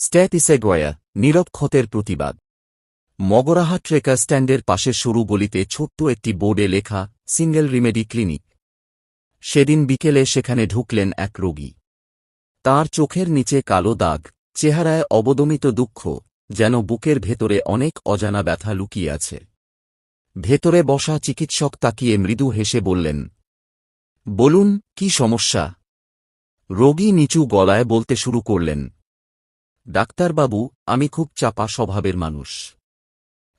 স্ট্যাটিসেগোয়া নিরক্ষতের প্রতিবাদ। মগরাহা ট্রেকার স্ট্যান্ডের পাশে সরু গলিতে ছোট্ট একটি বোর্ডে লেখা, সিঙ্গেল রিমেডি ক্লিনিক। সেদিন বিকেলে সেখানে ঢুকলেন এক রোগী। তার চোখের নিচে কালো দাগ, চেহারায় অবদমিত দুঃখ, যেন বুকের ভেতরে অনেক অজানা ব্যথা লুকিয়ে আছে। ভেতরে বসা চিকিৎসক তাকিয়ে মৃদু হেসে বললেন, বলুন, কি সমস্যা? রোগী নিচু গলায় বলতে শুরু করলেন ডাক্তারবাবু, আমি খুব চাপা স্বভাবের মানুষ।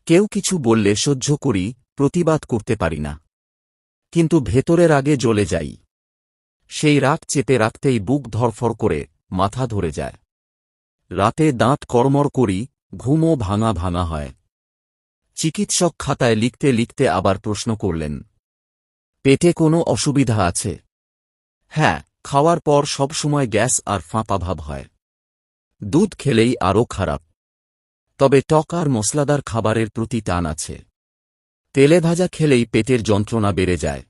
কেউ কিছু বললে সহ্য করি, প্রতিবাদ করতে পারি না। কিন্তু ভেতরের আগে জ্বলে যাই। সেই রাগ চেপে রাখতেই বুক ধরফর করে, মাথা ধরে যায়। রাতে দাঁত কর্মর করি, ঘুমও ভাঙা ভাঙা হয়। চিকিৎসক খাতায় লিখতে লিখতে আবার প্রশ্ন করলেন, পেটে কোনো অসুবিধা আছে? হ্যাঁ খাওয়ার পর সবসময় গ্যাস আর ফাঁপা ভাব হয়। দুধ খেলেই আরও খারাপ। তবে টক আর মশলাদার খাবারের প্রতি টান আছে। তেলে ভাজা খেলেই পেটের যন্ত্রণা বেড়ে যায়।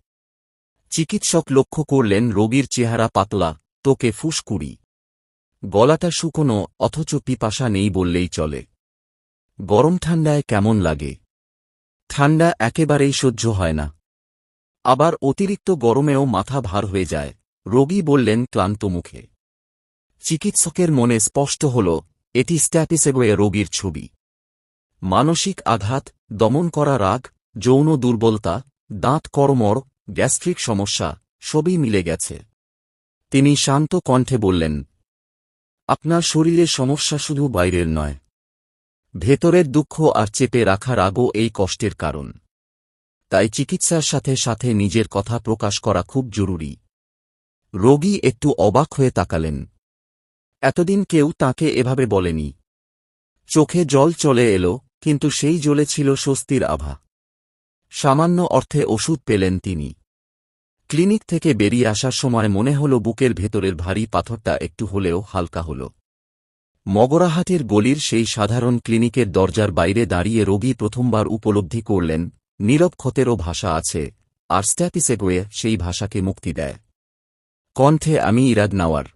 চিকিৎসক লক্ষ্য করলেন রোগীর চেহারা পাতলা তোকে ফুসকুড়ি। গলাটা শুকনো, অথচ পিপাসা নেই বললেই চলে। গরম ঠান্ডায় কেমন লাগে? ঠান্ডা একেবারেই সহ্য হয় না। আবার অতিরিক্ত গরমেও মাথা ভার হয়ে যায়। রোগী বললেন ক্লান্ত মুখে। চিকিৎসকের মনে স্পষ্ট হল, এটি স্ট্যাপিসেগোয়ে রোগীর ছবি। মানসিক আঘাত, দমন করা রাগ, যৌন দুর্বলতা, দাঁত কর্মর, গ্যাস্ট্রিক সমস্যা, সবই মিলে গেছে। তিনি শান্ত কণ্ঠে বললেন, আপনার শরীরের সমস্যা শুধু বাইরের নয়। ভেতরের দুঃখ আর চেপে রাখা রাগও এই কষ্টের কারণ। তাই চিকিৎসার সাথে সাথে নিজের কথা প্রকাশ করা খুব জরুরি। রোগী একটু অবাক হয়ে তাকালেন। এতদিন কেউ তাকে এভাবে বলেনি। চোখে জল চলে এলো, কিন্তু সেই জলে ছিল স্বস্তির আভা। সামান্য অর্থে ওষুধ পেলেন তিনি। ক্লিনিক থেকে বেরিয়ে আসার সময় মনে হল বুকের ভেতরের ভারী পাথরটা একটু হলেও হালকা হল। মগরাহাটের গলির সেই সাধারণ ক্লিনিকের দরজার বাইরে দাঁড়িয়ে রোগী প্রথমবার উপলব্ধি করলেন, নীরব ক্ষতেরও ভাষা আছে, আর স্ট্যাপিসেগোয়ে সেই ভাষাকে মুক্তি দেয়। কণ্ঠে আমি ইরাদ নাওয়ার